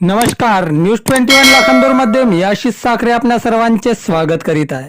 नमस्कार news twenty one लाखांदूरमध्ये मी आशिष साखरे आपल्या सर्वांचे स्वागत करीत आहे.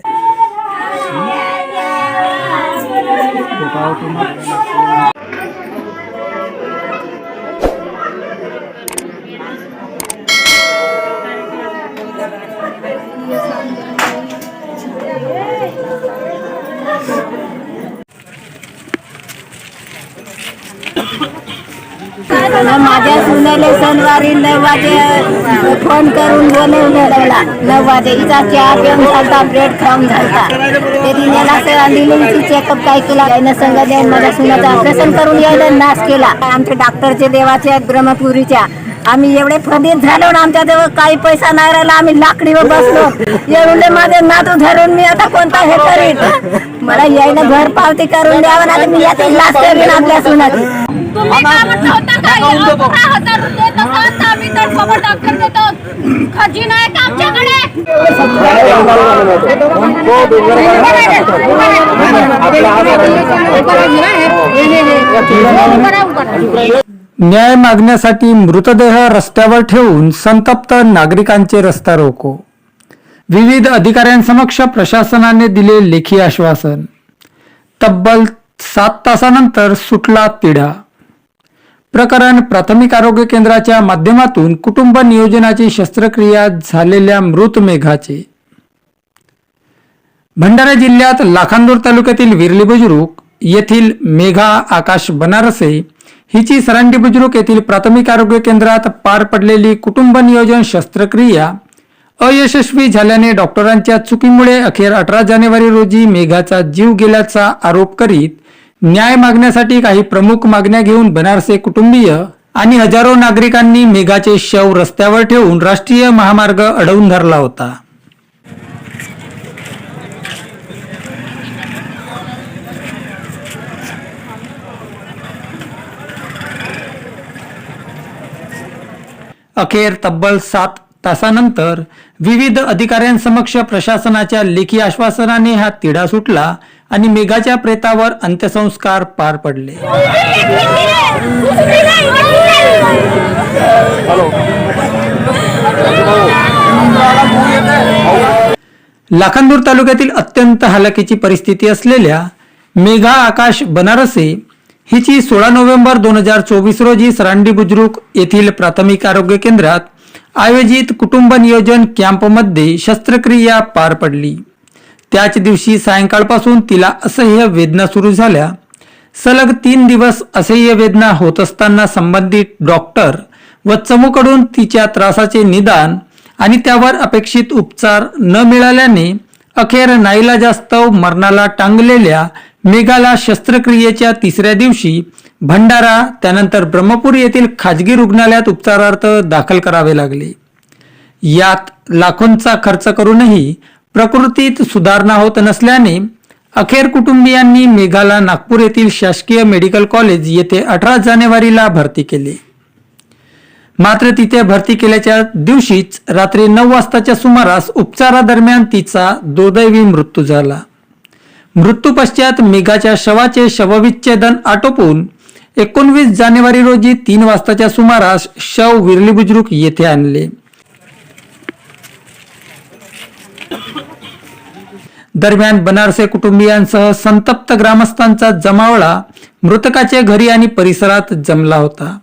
माझ्या शनिवारी नऊ वाजे फोन करून बोलवलं मला नऊ वाजे हिचा चहा पिऊन झालता ब्रेड खाऊन झालता. ते तिने दिली चेकअप काय केला? त्यानं संघ देऊन माझ्या सुनाचं ऑपरेशन करून यायला नाश केला. आमच्या डॉक्टरचे देवाचे आहेत ब्रह्मपुरीच्या. आम्ही एवढे फदीत झालो ना आमच्या जवळ काही पैसा नाही राहिला. आम्ही लाकडीवर बसलो. एवढे माझे नातू धरून मी आता कोणता हे करीन? मला यायला घर पावती करून द्यावं ना मी याची लाच करीन आपल्या सुनाची तुम्ही काय म्हटलं होतं का हे अकरा हजार रुपये देतो तर आम्ही तर खबर डॉक्टर देतो खजिना आहे का आमच्याकडे? न्याय मागण्यासाठी मृतदेह रस्त्यावर ठेवून संतप्त नागरिकांचे रस्ता रोको. विविध अधिकाऱ्यांसमक्ष प्रशासनाने दिले लेखी आश्वासन. तब्बल सात तासानंतर सुटला तिढा. प्रकरण प्राथमिक आरोग्य केंद्राच्या माध्यमातून कुटुंब नियोजनाची शस्त्रक्रिया झालेल्या मृत मेघाचे. भंडारा जिल्ह्यात लाखांदूर तालुक्यातील विरली बुजुर्ग येथील मेघा आकाश बनारसे हिची सरांडी बुजुर्ग येथील प्राथमिक आरोग्य केंद्रात पार पडलेली कुटुंब नियोजन शस्त्रक्रिया अयशस्वी झाल्याने डॉक्टरांच्या चुकीमुळे अखेर अठरा जानेवारी रोजी मेघाचा जीव गेल्याचा आरोप करीत न्याय मागण्यासाठी काही प्रमुख मागण्या घेऊन बनारसे कुटुंबीय आणि हजारो नागरिकांनी मेघाचे शव रस्त्यावर ठेवून राष्ट्रीय महामार्ग अडवून धरला होता. अखेर तब्बल सात तासानंतर विविध अधिकाऱ्यांसमक्ष प्रशासनाच्या लेखी आश्वासनाने हा तिढा सुटला आणि मेघाच्या प्रेतावर अंत्यसंस्कार पार पडले. लाखांदूर तालुक्यातील अत्यंत हालाकीची परिस्थिती असलेल्या मेघा आकाश बनारसे हिची सोळा नोव्हेंबर दोन हजार चोवीस रोजी सरांडी बुद्रुक येथील प्राथमिक आरोग्य केंद्रात आयोजित कुटुंब नियोजन कॅम्पमध्ये शस्त्रक्रिया पार पडली. त्याच दिवशी सायंकाळपासून तिला असह्य वेदना सुरू झाल्या. सलग तीन दिवस असह्य वेदना होत असताना संबंधित डॉक्टर व चमूकडून तिच्या त्रासाचे निदान आणि त्यावर अपेक्षित उपचार न मिळाल्याने अखेर नाईलाजास्तव मरणाला टांगलेल्या मेघाला शस्त्रक्रियेच्या तिसऱ्या दिवशी भंडारा त्यानंतर ब्रह्मपूर येथील खाजगी रुग्णालयात उपचारार्थ दाखल करावे लागले. यात लाखोंचा खर्च करूनही प्रकृतीत सुधारणा होत नसल्याने अखेर कुटुंबियांनी मेघाला नागपूर येथील शासकीय मेडिकल कॉलेज येथे अठरा जानेवारीला भरती केले. मात्र तिथे भरती केल्याच्या दिवशीच रात्री नऊ वाजताच्या सुमारास उपचारादरम्यान तिचा दुर्दैवी मृत्यू झाला. मृत्यूपश्चात मेघाच्या शवाचे शवविच्छेदन आटोपून एकोणवीस जानेवारी रोजी तीन वाजताच्या सुमारास शव विरली बुजुर्ग येथे आणले. दरम्यान बनारसे कुटुंबियांसह संतप्त ग्रामस्थांचा जमावळा मृतकाच्या घरी आणि परिसरात जमला होता.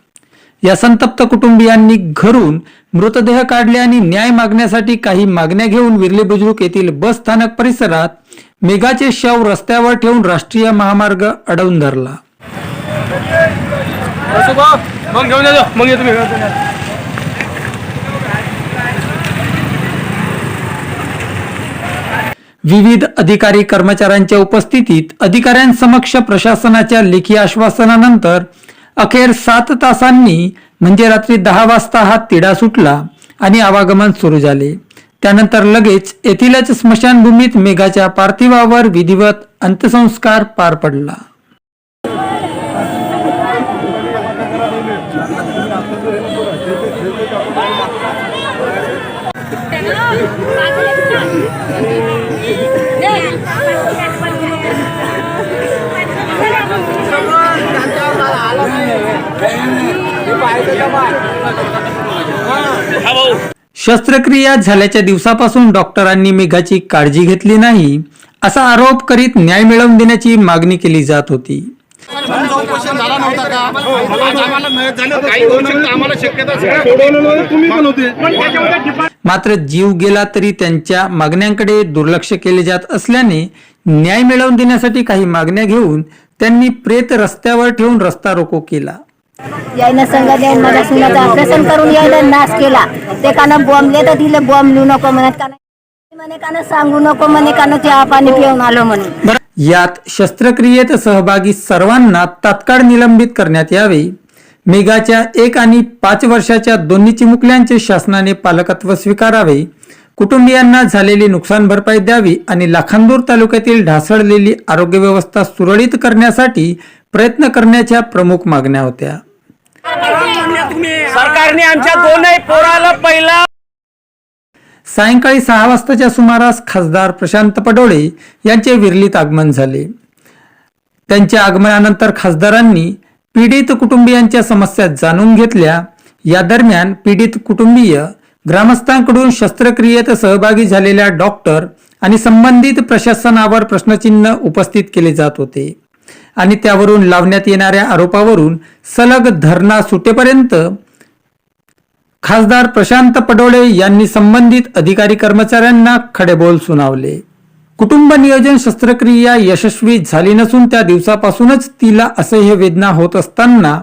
या संतप्त कुटुंबियांनी घरून मृतदेह काढले आणि न्याय मागण्यासाठी काही मागण्या घेऊन विरले बुजुर्ग येथील बस स्थानक परिसरात मेघाचे शव रस्त्यावर ठेवून राष्ट्रीय महामार्ग अडवून धरला. विविध अधिकारी कर्मचाऱ्यांच्या उपस्थितीत अधिकाऱ्यांसमक्ष प्रशासनाच्या लेखी आश्वासनानंतर अखेर सात तासांनी म्हणजे रात्री दहा वाजता हा तिढा सुटला आणि आवागमन सुरू झाले. त्यानंतर लगेच येथीलच स्मशानभूमीत मेघाच्या पार्थिवावर विधिवत अंत्यसंस्कार पार पडला. त्यांना शस्त्रक्रिया झाल्याच्या दिवसापासून डॉक्टरांनी मेघाची काळजी घेतली नाही असा आरोप करीत न्याय मिळवून देण्याची मागणी केली जात होती. मात्र जीव गेला तरी त्यांच्या मागण्यांकडे दुर्लक्ष केले जात असल्याने न्याय मिळवून देण्यासाठी काही मागण्या घेऊन त्यांनी प्रेत रस्त्यावर ठेवून रस्ता रोको केला. यायनं संघ द्यायन माझ्या सुनाचं ऑपरेशन करून यायला नाश केला. ते कानं बॉम्बले तर तिला बॉम्ब लिहू नको म्हणत का म्हणे कानं सांगू नको म्हणे कानं चहा पाणी पिऊन आलो म्हणून यात शस्त्रक्रियेत सहभागी सर्वांना तात्काळ निलंबित करण्यात यावे. मेघाच्या एक आणि पाच वर्षाच्या दोन्ही चिमुकल्यांचे शासनाने पालकत्व स्वीकारावे. कुटुंबियांना झालेली नुकसान भरपाई द्यावी आणि लाखांदूर तालुक्यातील ढासळलेली आरोग्य व्यवस्था सुरळीत करण्यासाठी प्रयत्न करण्याच्या प्रमुख मागण्या होत्या. सरकारने आमच्या दोनही पोराला पहिला सायंकाळी सहा वाजताच्या सुमारास खासदार प्रशांत पडोळे यांचे विरलीत आगमन झाले. त्यांच्या आगमनानंतर खासदारांनी पीडित कुटुंबियांच्या समस्या जाणून घेतल्या. या दरम्यान पीडित कुटुंबीय ग्रामस्थांकडून शस्त्रक्रियेत सहभागी झालेल्या डॉक्टर आणि संबंधित प्रशासनावर प्रश्नचिन्ह उपस्थित केले जात होते. आणि त्यावरून लावण्यात येणाऱ्या आरोपावरून सलग धरणा सुटेपर्यंत खासदार प्रशांत पडोळे यांनी संबंधित अधिकारी कर्मचाऱ्यांना खडेबोल सुनावले. कुटुंब नियोजन शस्त्रक्रिया यशस्वी झाली नसून त्या दिवसापासूनच तिला असह्य वेदना होत असताना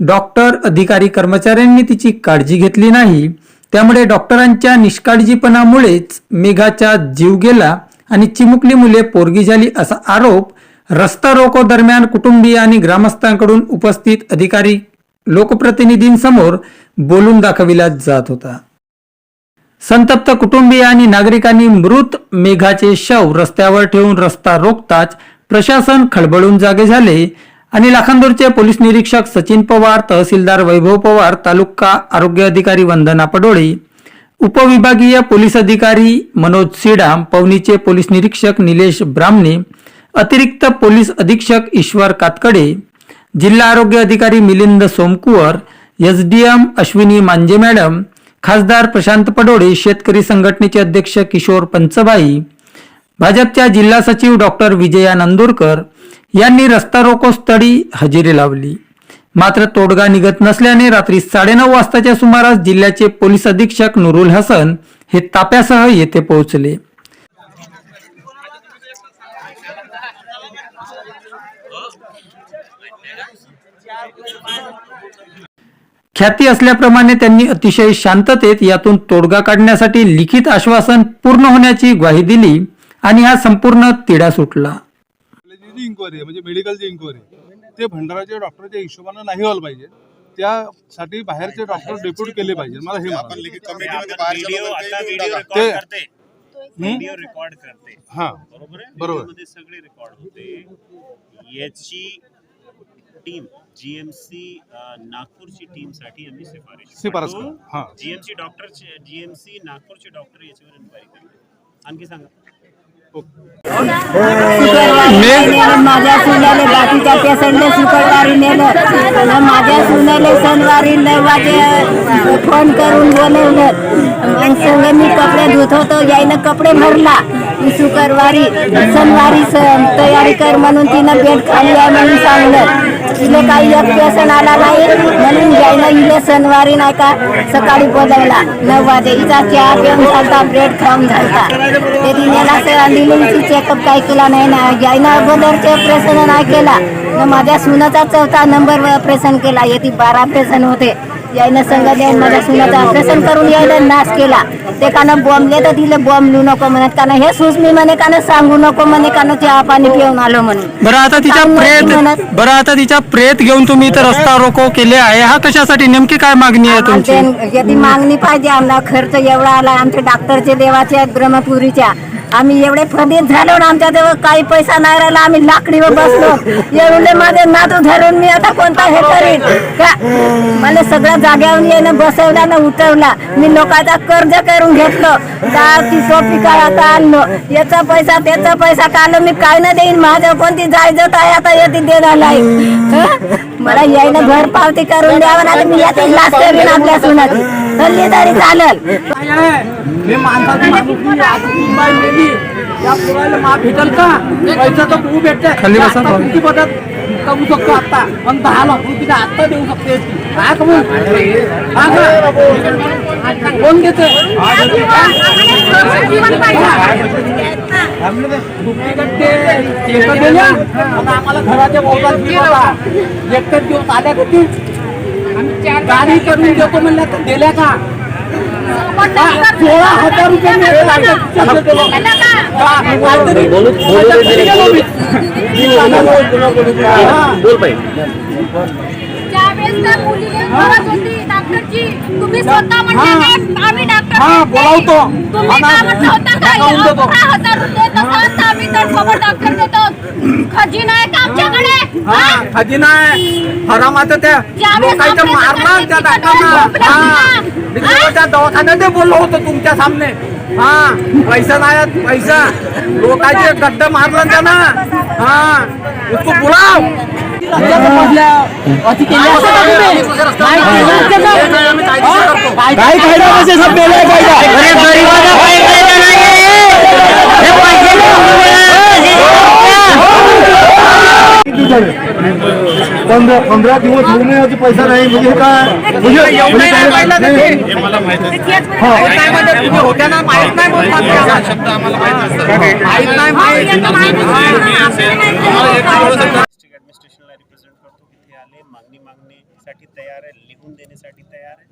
डॉक्टर अधिकारी कर्मचाऱ्यांनी तिची काळजी घेतली नाही. त्यामुळे डॉक्टरांच्या निष्काळजीपणामुळेच मेघाचा जीव गेला आणि चिमुकली मुले पोरगी झाली असा आरोप रस्ता रोको दरम्यान कुटुंबीय आणि ग्रामस्थांकडून उपस्थित अधिकारी लोकप्रतिनिधींसमोर बोलून दाखविला जात होता. संतप्त कुटुंबीय आणि नागरिकांनी मृत मेघाचे शव रस्त्यावर ठेवून रस्ता रोखताच प्रशासन खळबळून जागे झाले आणि लाखांदूरचे पोलीस निरीक्षक सचिन पवार तहसीलदार वैभव पवार तालुका आरोग्य अधिकारी वंदना पडोळे उपविभागीय पोलीस अधिकारी मनोज सिडाम पवनीचे पोलीस निरीक्षक निलेश ब्राह्मणे अतिरिक्त पोलीस अधीक्षक ईश्वर कातकडे जिल्हा आरोग्य अधिकारी Milind Somkuwar S D M Ashwini Manje madam खासदार प्रशांत पडोळे शेतकरी संघटनेचे अध्यक्ष किशोर पंचबाई भाजपच्या जिल्हा सचिव डॉक्टर विजया नंदुरकर यांनी रस्ता रोको स्थळी हजेरी लावली. मात्र तोडगा निघत नसल्याने रात्री साडेनऊ वाजताच्या सुमारास जिल्ह्याचे पोलीस अधीक्षक नुरुल हसन हे ताप्यासह येथे पोहोचले. ख्याती असल्याप्रमाणे त्यांनी अतिशय शांततेत यातून तोडगा काढण्यासाठी लिखित आश्वासन पूर्ण होण्याची ग्वाही दिली आणि हा संपूर्ण तिढा सुटला. जी इन्क्वायरी म्हणजे मेडिकलची इन्क्वायरी ते भंडाराच्या डॉक्टरच्या हिशोबानं नाही व्हायला पाहिजे. त्यासाठी बाहेरचे डॉक्टर डेप्यूट केले पाहिजे. मला हे आपण व्हिडिओ. रेकॉर्ड करते. हा. बरोबर आहे? बरोबर. मध्ये सगळे रेकॉर्ड होते. याची टीम जीएमसी नागपूरची टीमसाठी आम्ही शिफारस शिफारस करू. हा. जीएमसी डॉक्टर जीएमसी नागपूरचे डॉक्टर याच्यावर इन्क्वायरी करते. आणखी सांगा. शुक्रवारी नेलं माझ्या सुनाले बाकीच्या पेशंटले शुक्रवारी नेलं. माझ्या सुनाले शनिवारी नऊ वाजे फोन करून बोलवलं. मग संग मी कपडे धुत होतो यायनं कपडे भरला. शुक्रवारी शनिवारी तयारी कर म्हणून तिनं बेड खाली आहे म्हणून सांगलं. तिला काही एक आला नाही. म्हणून यायनं इले शनिवारी नाही का? सकाळी बोलवला. नऊ वाजे. हिचा चहा पिऊन झालता ब्रेड खाऊन झालता. ते तिनेला डिलिव्हरीची चेकअप काय केला नाही ना यायनं अगोदरचे ऑपरेशन नाही केला. माझ्या सुनाचा चौथा नंबर ऑपरेशन केला. येथे बारा ऑपरेशन होते. यायनं संघ द्यायन माझ्या सुनाचं ऑपरेशन करून यायला नाश केला. ते कानं बॉम्बले तर दिले बॉम्ब लिहू नको म्हणत. कानं हे सुस्मी म्हणे कानं सांगू नको म्हणे कानं चहा पाणी पिऊन आलो म्हणून बरं आता तिच्या सांगू प्रेत. बरं आता तिच्या प्रेत घेऊन तुम्ही इथं रस्ता रोको केले आहे. हा कशासाठी? नेमकी काय मागणी आहे तुमची? आमचे याची मागणी पाहिजे आम्हाला. खर्च एवढा आला. आमच्या डॉक्टरचे देवाचे आहेत ब्रह्मपुरीच्या आम्ही एवढे फदीत झालो ना आमच्या जवळ काही पैसा नाही राहिला आम्ही लाकडीवर बसलो. एवढे माझे नातू धरून मी आता कोणता हे करीन? का? मला सगळ्या जाग्यावर येणं बसवला ना उतरवला. मी लोकांचा कर्ज करून घेतलं. का ती टोपी काय आता आणलो. याचा पैसा त्याचा पैसा काढलो. मी काय ना देईन. माझ्या कोणती जायजत आहे आता येते दे झाला मला यायला घर पावती करून द्यावं ना मी याची लाच करीन आपल्या सुनाची तरी चालेल. मी माणसाची माफ भेटल का? पैसा तर खूप भेटते खाली बसा, आता किती पदक कमवू शकतो आता? पण दहा लाख रुपये तिला आता देऊ शकते. काय? कोण घेते आम्हाला घराच्या बोलतात एकटेच दिवस आल्या किती? गाडी करून देतो म्हणल्या तर दिल्या का? सोळा हजार रुपये दिलं. हा. बोलावतो. हा, हा, खजिना आहे का आमच्याकडे? हा? खजिना आहे. हरामाचं त्या ज्यावेळेस लोकांचं मारणार त्या सरकारने डाकांना तिकडे हा. मी त्या दवाखान्यात बोललो होतो तुमच्या सामने. हा. पैसा नाही आहेत, पैसा. लोकांचे गड्ड मारलं त्यांना. हा. उसको बुलाव काय फायदा कसे सब नाही. हे माहीत आहे तुम्ही होत्या ना माहीत नाही बोलतात ते पंधरा दिवस आम्हाला माहीत असतात पैसा नाही म्हणजे काय ऍडमिनिस्ट्रेशनला रिप्रेझेंट करतो तिथे आले मागणी मागणीसाठी तयार आहे लिहून देण्यासाठी तयार आहे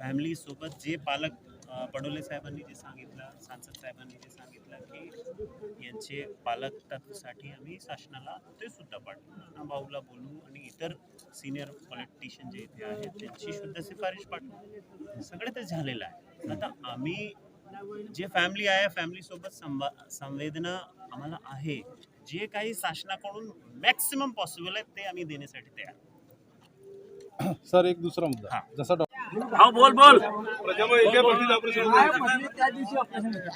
फॅमिली सोबत जे पालक अ, पडोले साहेबांनी जे सांगितलं सांसद साहेबांनी जे यांचे पालक तत्वसाठी आम्ही शासनाला ते सुद्धा पाठवू. भाऊला बोलू आणि इतर सिनियर पॉलिटिशियन जे इथे आहेत त्यांची सुद्धा शिफारिश पाठवू. सगळं ते झालेलं आहे. आता आम्ही जे फॅमिली आहे फॅमिली सोबत संवा संवेदना आम्हाला आहे. जे काही शासनाकडून मॅक्सिमम पॉसिबल आहे ते आम्ही देण्यासाठी तयार. सर एक दुसरा मुद्दा. जसा हा बोल बोल. त्या दिवशी ऑपरेशन होतं.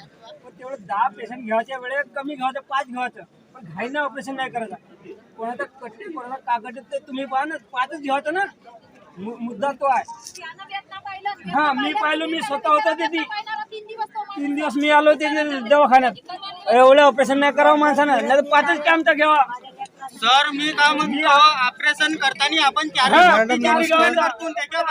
पण तेवढं दहा पेशंट घ्यायच्या वेळेस कमी घ्यायचं पाच घ्यायचं. पण घाईनं ऑपरेशन नाही करायचं. कोणाचा कट्टे कोणाचा कागद ते तुम्ही पहा ना पाचच घ्यायचं ना. मु- मुद्दा तो आहे. त्यानं वेदना पाहिलं, हा मी पाहिलं. मी स्वतः होतो तिथे. तीन दिवस मी आलो ते दवाखान्यात. एवढं ऑपरेशन नाही करावं माणसानं. नाही तर पाचच कॅम्पचा घ्यावा. सर मी काय म्हणतो ऑपरेशन करताना आपण चार. त्याच्या